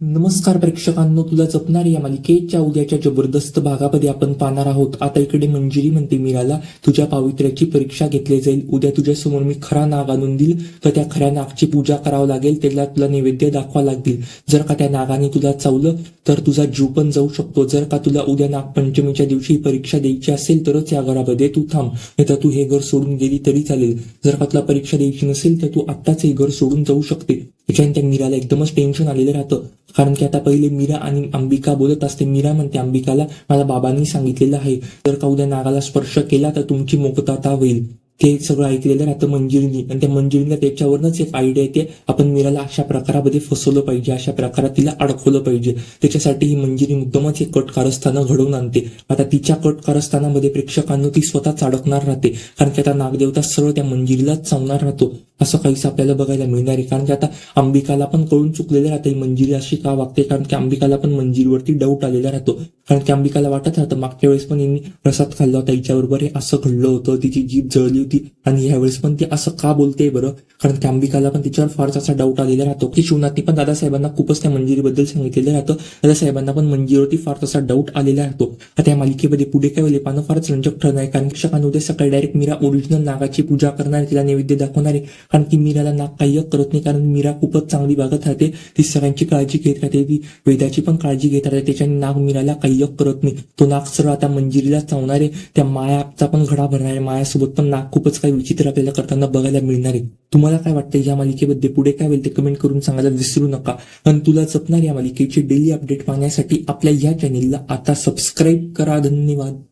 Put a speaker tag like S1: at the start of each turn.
S1: नमस्कार प्रेक्षकांनो तुला जपणारी या मालिकेच्या उद्याच्या जबरदस्त भागामध्ये आपण पाहणार आहोत. आता इकडे मंजिरी म्हणते मीराला तुझ्या पावित्र्याची परीक्षा घेतली जाईल. उद्या तुझ्या समोर मी खरा नाग आणून देईल. तर त्या खऱ्या नागची पूजा करावं लागेल त्याला तुला नैवेद्य दाखवा लागतील. जर का त्या नागाने तुला चावलं तर तुझा जीव पण जाऊ शकतो. जर का तुला उद्या नागपंचमीच्या दिवशी ही परीक्षा द्यायची असेल तरच या घरामध्ये तू थांब. नाही तर तू हे घर सोडून गेली तरी चालेल. जर का तुला परीक्षा द्यायची नसेल तर तू आत्ताच हे घर सोडून जाऊ शकते. त्याच्याने त्या मीराला एकदमच टेन्शन आलेलं राहतं. कारण की आता पहिले मीरा आणि अंबिका बोलत असते. मीरा म्हणते अंबिकाला मला बाबांनी सांगितलेलं आहे. जर का उद्या नागाला स्पर्श केला तर तुमची मुक्तता होईल. ते सगळं ऐकलेलं राहतं मंजिरीनी. आणि त्या मंजिरीला त्याच्यावरच एक आयडिया येते. आपण मीराला अशा प्रकारामध्ये फसवलं पाहिजे. अशा प्रकारात तिला अडकवलं पाहिजे. त्याच्यासाठी ही मंजिरी मुद्दमच एक कट कारस्थानं घडवून आणते. आता तिच्या कट कारस्थानामध्ये प्रेक्षकांना ती स्वतःच अडकणार राहते. कारण की आता नागदेवता सरळ त्या मंजिरीलाच चावणार राहतो. असं काहीसं आपल्याला बघायला मिळणार आहे. कारण की आता अंबिकाला पण कळून चुकलेलं राहतं मंजिरी अशी का वागते? कारण की अंबिकाला पण मंजिरीवरती डाऊट आलेला राहतो. कारण की अंबिकाला वाटत राहतं मागच्या वेळेस पण यांनी प्रसाद खाल्ला होता हिच्याबरोबर हे असं घडलं होतं तिची जीभ जळली होती. आणि यावेळेस पण ती असं का बोलते बरं? कारण की अंबिकाला पण तिच्यावर फारच असा डाऊट आलेला राहतो. की शिवनाथनी पण दादासाहेबांना खूपच त्या मंजिरीबद्दल सांगितलेलं राहतं. दादासाहेबांना पण मंजिरीवरती फार तसा डाऊट आलेला राहतो. आता या मालिकेमध्ये पुढे काय होईल पानं फारच रंजक ठरणार आहे. कारण शिक्षकांना उद्या सकाळी डायरेक्ट मीरा ओरिजिनल नागाची पूजा करणार तिला नैवेद्य दाखवणार आहे. कारण की मीराला नाग काही करत नाही. कारण मीरा खूपच चांगली वागत राहते. ती सगळ्यांची काळजी घेत राहते. ती वेदाची पण काळजी घेत राहते. त्याच्याने नाग मीराला काही करत नाही. तो नाग सर्व आता मंजिरीला चावणार आहे. त्या मायाचा पण घडा भरणार आहे. मायासोबत पण नाग खूपच काही विचित्र आपल्याला करताना बघायला मिळणार आहे. तुम्हाला काय वाटतं या मालिकेमध्ये पुढे काय होईल ते कमेंट करून सांगायला विसरू नका. आणि तुला जपणार या मालिकेची डेली अपडेट पाहण्यासाठी आपल्या या चॅनेलला आता सबस्क्राईब करा. धन्यवाद.